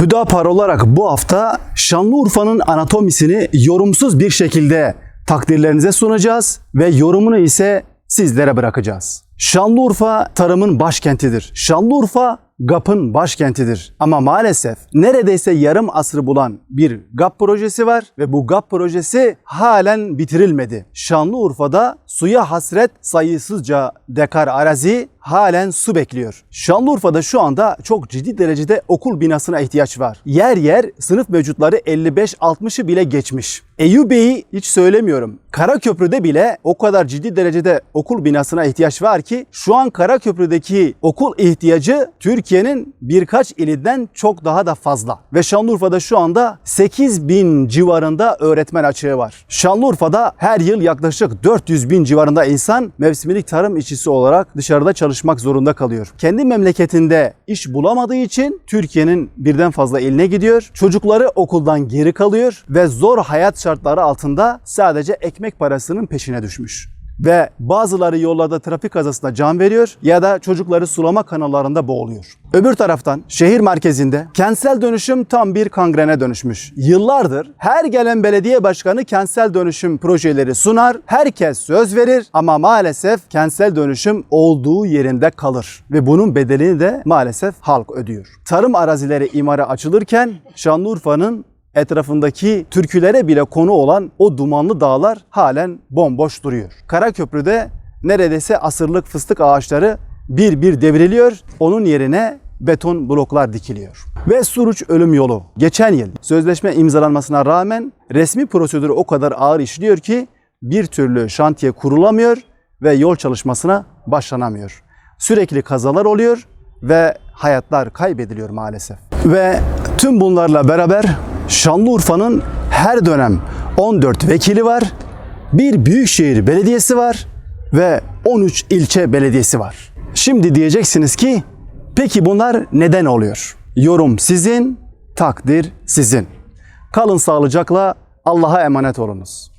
Hüdapar olarak bu hafta Şanlıurfa'nın anatomisini yorumsuz bir şekilde takdirlerinize sunacağız ve yorumunu ise sizlere bırakacağız. Şanlıurfa tarımın başkentidir. Şanlıurfa GAP'ın başkentidir. Ama maalesef neredeyse yarım asrı bulan bir GAP projesi var ve bu GAP projesi halen bitirilmedi. Şanlıurfa'da suya hasret sayısızca dekar arazi halen su bekliyor. Şanlıurfa'da şu anda çok ciddi derecede okul binasına ihtiyaç var. Yer yer sınıf mevcutları 55-60'ı bile geçmiş. Eyyubi'yi hiç söylemiyorum. Karaköprü'de bile o kadar ciddi derecede okul binasına ihtiyaç var ki şu an Karaköprü'deki okul ihtiyacı Türkiye'nin birkaç ilinden çok daha da fazla. Ve Şanlıurfa'da şu anda 8 bin civarında öğretmen açığı var. Şanlıurfa'da her yıl yaklaşık 400 bin civarında insan mevsimlik tarım işçisi olarak dışarıda çalışmak zorunda kalıyor. Kendi memleketinde iş bulamadığı için Türkiye'nin birden fazla iline gidiyor. Çocukları okuldan geri kalıyor ve zor hayat şartları altında sadece ekmek parasının peşine düşmüş. Ve bazıları yollarda trafik kazasında can veriyor ya da çocukları sulama kanallarında boğuluyor. Öbür taraftan şehir merkezinde kentsel dönüşüm tam bir kangrene dönüşmüş. Yıllardır her gelen belediye başkanı kentsel dönüşüm projeleri sunar, herkes söz verir ama maalesef kentsel dönüşüm olduğu yerinde kalır ve bunun bedelini de maalesef halk ödüyor. Tarım arazileri imara açılırken Şanlıurfa'nın etrafındaki türkülere bile konu olan o dumanlı dağlar halen bomboş duruyor. Karaköprü'de neredeyse asırlık fıstık ağaçları bir bir devriliyor. Onun yerine beton bloklar dikiliyor. Ve Suruç ölüm yolu geçen yıl sözleşme imzalanmasına rağmen resmi prosedürü o kadar ağır işliyor ki bir türlü şantiye kurulamıyor ve yol çalışmasına başlanamıyor. Sürekli kazalar oluyor ve hayatlar kaybediliyor maalesef. Ve tüm bunlarla beraber Şanlıurfa'nın her dönem 14 vekili var, bir büyükşehir belediyesi var ve 13 ilçe belediyesi var. Şimdi diyeceksiniz ki peki bunlar neden oluyor? Yorum sizin, takdir sizin. Kalın sağlıcakla Allah'a emanet olunuz.